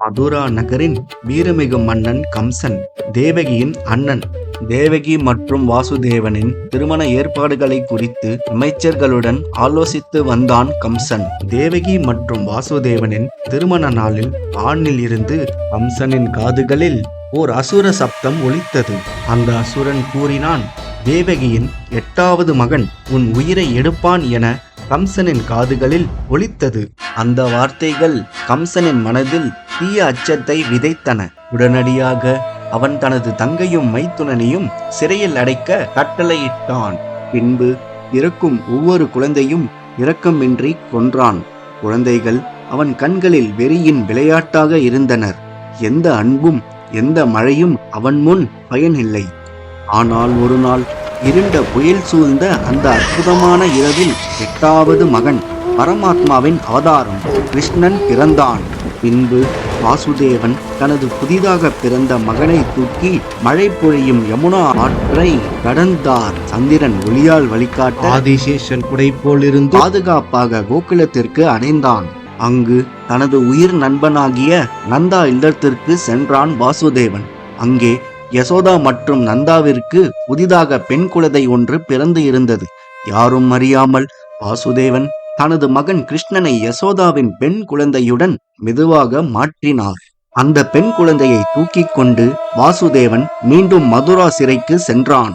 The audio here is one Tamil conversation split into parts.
மதுரா நகரின் வீரமிகு மன்னன் கம்சன் தேவகியின் அண்ணன். தேவகி மற்றும் வாசுதேவனின் திருமண ஏற்பாடுகளை குறித்து அமைச்சர்களுடன் ஆலோசித்து வந்தான் கம்சன். தேவகி மற்றும் வாசுதேவனின் திருமண நாளில் வானில் இருந்து கம்சனின் காதுகளில் ஓர் அசுர சப்தம் ஒலித்தது. அந்த அசுரன் கூறினான் தேவகியின் எட்டாவது மகன் உன் உயிரை எடுப்பான் என கம்சனின் காதுகளில் ஒலித்தது. அந்த வார்த்தைகள் கம்சனின் மனதில் தீய அச்சத்தை விதைத்தன. உடனடியாக அவன் தனது தங்கையும் மைத்துனனையும் சிறையில் அடைக்க கட்டளையிட்டான். பின்பு இறக்கும் ஒவ்வொரு குழந்தையும் இரக்கமின்றி கொன்றான். குழந்தைகள் அவன் கண்களில் வெறியின் விளையாட்டாக இருந்தனர். எந்த அன்பும் எந்த மழையும் அவன் முன் பயனில்லை. ஆனால் ஒரு நாள் இருண்ட புயல் சூழ்ந்த அந்த அற்புதமான இரவில் எட்டாவது மகன் பரமாத்மாவின் அவதாரம். கிருஷ்ணன் பிறந்தான். பின்பு வாசுதேவன் தனது புதிதாக பிறந்த மகனை தூக்கி மழை பொழியும் யமுனா ஆற்றை கடந்தார். சந்திரன் ஒளியால் வழிகாட்ட ஆதிசேஷன் குடை போலிருந்து பாதுகாப்பாக கோகுலத்திற்கு அடைந்தான் அங்கு தனது உயிர் நண்பனாகிய நந்தா இல்லத்திற்கு சென்றான் வாசுதேவன். அங்கே யசோதா மற்றும் நந்தாவிற்கு புதிதாக பெண் குழந்தை ஒன்று பிறந்து இருந்தது. யாரும் அறியாமல் வாசுதேவன் தனது மகன் கிருஷ்ணனை யசோதாவின் பெண் குழந்தையுடன் மெதுவாக மாற்றினார். அந்த பெண் குழந்தையை தூக்கிக் கொண்டு வாசுதேவன் மீண்டும் மதுரா சிறைக்கு சென்றான்.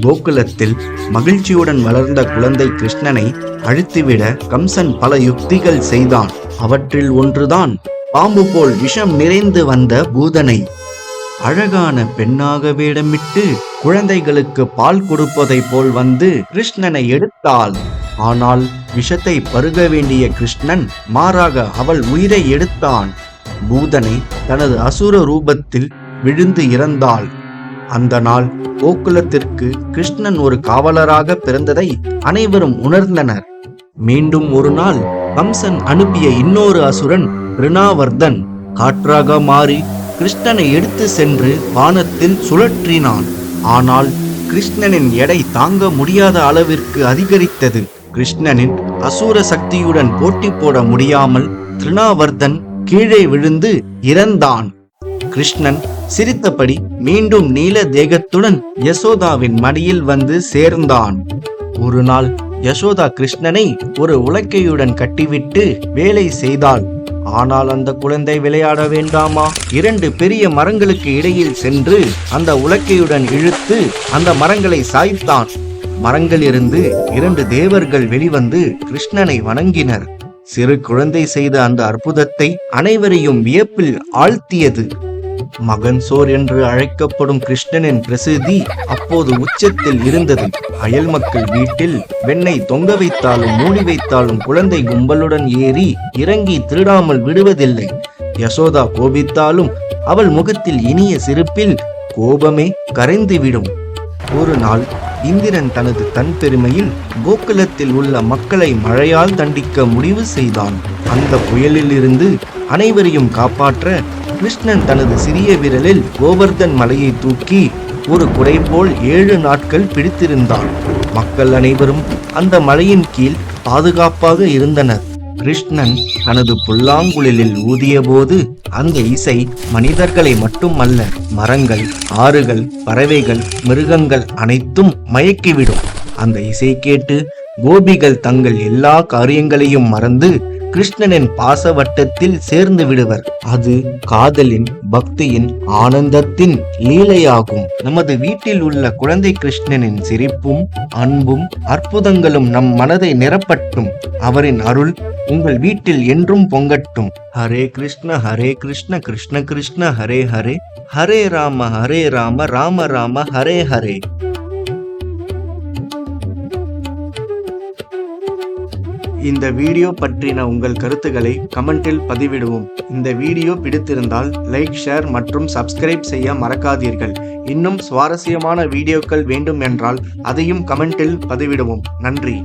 கோகுலத்தில் மகிழ்ச்சியுடன் வளர்ந்த குழந்தை கிருஷ்ணனை அழித்துவிட கம்சன் பல யுக்திகள் செய்தான். அவற்றில் ஒன்றுதான் பாம்பு போல் விஷம் நிறைந்து வந்த பூதனை. அழகான பெண்ணாக வேடமிட்டு குழந்தைகளுக்கு பால் கொடுப்பதை போல் வந்து கிருஷ்ணனை எடுத்தாள். ஆனால் விஷத்தை பருக வேண்டிய கிருஷ்ணன் மாறாக அவள் உயிரை எடுத்தான். பூதனை தனது அசுர ரூபத்தில் விழுந்து இறந்தாள். அந்த நாள் கோகுலத்திற்கு கிருஷ்ணன் ஒரு காவலராக பிறந்ததை அனைவரும் உணர்ந்தனர். மீண்டும் ஒரு நாள் கம்சன் அனுப்பிய இன்னொரு அசுரன் ரிணாவர்தன் காற்றாக மாறி கிருஷ்ணனை எடுத்து சென்று வானத்தில் சுழற்றினான். ஆனால் கிருஷ்ணனின் எடை தாங்க முடியாத அளவிற்கு அதிகரித்தது. கிருஷ்ணனின் அசூர சக்தியுடன் போட்டி போட முடியாமல் திருணாவர்தன் கீழே விழுந்து இறந்தான். கிருஷ்ணன் சிரித்தபடி மீண்டும் நீல தேகத்துடன் யசோதாவின் மடியில் வந்து சேர்ந்தான். ஒரு நாள் யசோதா கிருஷ்ணனை ஒரு உலக்கையுடன் கட்டிவிட்டு வேலை செய்தாள். ஆனால் அந்த குழந்தை விளையாட வேண்டாமா? இரண்டு பெரிய மரங்களுக்கு இடையில் சென்று அந்த உலக்கையுடன் இழுத்து அந்த மரங்களை சாய்த்தான். மரங்களிலிருந்து இரண்டு தேவர்கள் வெளிவந்து கிருஷ்ணனை வணங்கினர். சிறு குழந்தை செய்த அந்த அற்புதத்தை அனைவரையும் வியப்பில் ஆழ்த்தியது. மகன் சோர் என்று அழைக்கப்படும் கிருஷ்ணனின் பிரசித்தி அப்போது உச்சத்தில் இருந்தது. அயல் மக்கள் வீட்டில் வெண்ணை தொங்க வைத்தாலும் மூடி வைத்தாலும் குழந்தை கும்பலுடன் ஏறி இறங்கி திருடாமல் விடுவதில்லை. யசோதா கோபித்தாலும் அவள் முகத்தில் இனிய சிரிப்பில் கோபமே கரைந்துவிடும். ஒரு நாள் இந்திரன் தனது தன் பெருமையில் கோகுலத்தில் உள்ள மக்களை மழையால் தண்டிக்க முடிவு செய்தான். அந்த புயலிலிருந்து அனைவரையும் காப்பாற்ற கிருஷ்ணன் தனது சிறிய விரலில் கோவர்தன் மலையை தூக்கி ஒரு குடை போல் ஏழு நாட்கள் பிடித்திருந்தான். மக்கள் அனைவரும் அந்த மலையின் கீழ் பாதுகாப்பாக இருந்தனர். கிருஷ்ணன் தனது புல்லாங்குழலில் ஊதியபோது அந்த இசை மனிதர்களை மட்டுமல்ல மரங்கள் ஆறுகள் பறவைகள் மிருகங்கள் அனைத்தும் மயக்கிவிடும். அந்த இசை கேட்டு கோபிகள் தங்கள் எல்லா காரியங்களையும் மறந்து கிருஷ்ணனின் பாசவட்டத்தில் சேர்ந்து விடுவர். அது காதலின் பக்தியின் ஆனந்தத்தின் லீலையாகும். நமது வீட்டில் உள்ள குழந்தை கிருஷ்ணனின் சிரிப்பும் அன்பும் அற்புதங்களும் நம் மனதை நிரப்பட்டும். அவரின் அருள் உங்கள் வீட்டில் என்றும் பொங்கட்டும். ஹரே கிருஷ்ண ஹரே கிருஷ்ண கிருஷ்ண கிருஷ்ண ஹரே ஹரே. ஹரே ராம ஹரே ராம ராம ராம ஹரே ஹரே. இந்த வீடியோ பற்றின உங்கள் கருத்துக்களை கமெண்டில் பதிவிடுவோம். இந்த வீடியோ பிடித்திருந்தால் லைக் ஷேர் மற்றும் சப்ஸ்கிரைப் செய்ய மறக்காதீர்கள். இன்னும் சுவாரஸ்யமான வீடியோக்கள் வேண்டும் என்றால் அதையும் கமெண்டில் பதிவிடுவோம். நன்றி.